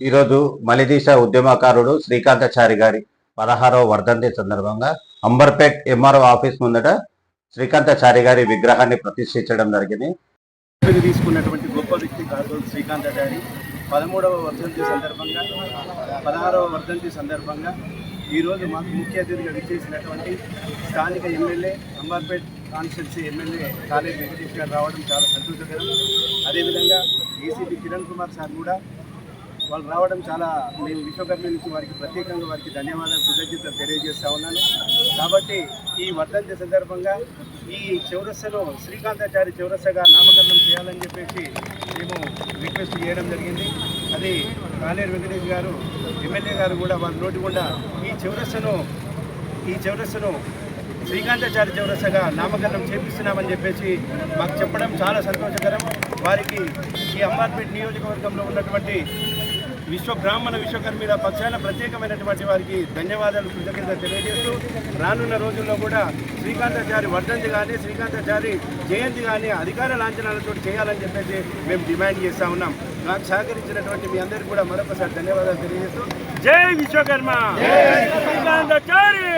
ఈరోజు మలిదీశ ఉద్యమకారుడు శ్రీకాంతాచారి గారి పదహారవ వర్ధంతి సందర్భంగా అంబర్పేట్ ఎంఆర్ఓ ఆఫీస్ ముందట శ్రీకాంతాచారి గారి విగ్రహాన్ని ప్రతిష్ఠించడం జరిగింది. తీసుకున్నటువంటి గొప్ప వ్యక్తి కాదు శ్రీకాంతాచారి. పదమూడవ వర్ధంతి సందర్భంగా పదహారవ వర్ధంతి సందర్భంగా ఈరోజు మాకు ముఖ్య అతిథిగా విచ్చేసినటువంటి స్థానిక MLA Amberpet constituency MLA Kaleru Venkatesh గారు రావడం చాలా సంతోషకరం. అదేవిధంగా ఏసీపీ కిరణ్ కుమార్ సార్ కూడా వాళ్ళు రావడం చాలా నేను విశ్వకర్మ నుంచి వారికి ప్రత్యేకంగా వారికి ధన్యవాదాలు కృతజ్ఞతలు తెలియజేస్తా ఉన్నాను. కాబట్టి ఈ వర్ధంతి సందర్భంగా ఈ చౌరస్సను శ్రీకాంతాచారి చౌరస్సగా నామకరణం చేయాలని చెప్పేసి మేము రిక్వెస్ట్ చేయడం జరిగింది. అది కాలేరు వెంకటేష్ గారు ఎమ్మెల్యే గారు కూడా వారి నోటి గుండా ఈ చౌరస్సను ఈ చౌరస్సును శ్రీకాంతాచారి చౌరస్సగా నామకరణం చేపిస్తున్నామని చెప్పేసి మాకు చెప్పడం చాలా సంతోషకరం. వారికి ఈ అంబార్పేట్ నియోజకవర్గంలో ఉన్నటువంటి విశ్వ బ్రాహ్మణ విశ్వకర్మీల పక్షాన ప్రత్యేకమైనటువంటి వారికి ధన్యవాదాలు కృతజ్ఞత తెలియజేస్తూ రానున్న రోజుల్లో కూడా శ్రీకాంతాచారి వర్ధంతి కానీ శ్రీకాంతాచారి జయంతి కానీ అధికార లాంఛనాలతో చేయాలని చెప్పేసి మేము డిమాండ్ చేస్తా ఉన్నాం. నాకు సహకరించినటువంటి మీ అందరికీ కూడా మరొకసారి ధన్యవాదాలు తెలియజేస్తూ జై విశ్వకర్మ! శ్రీకాంతాచారి!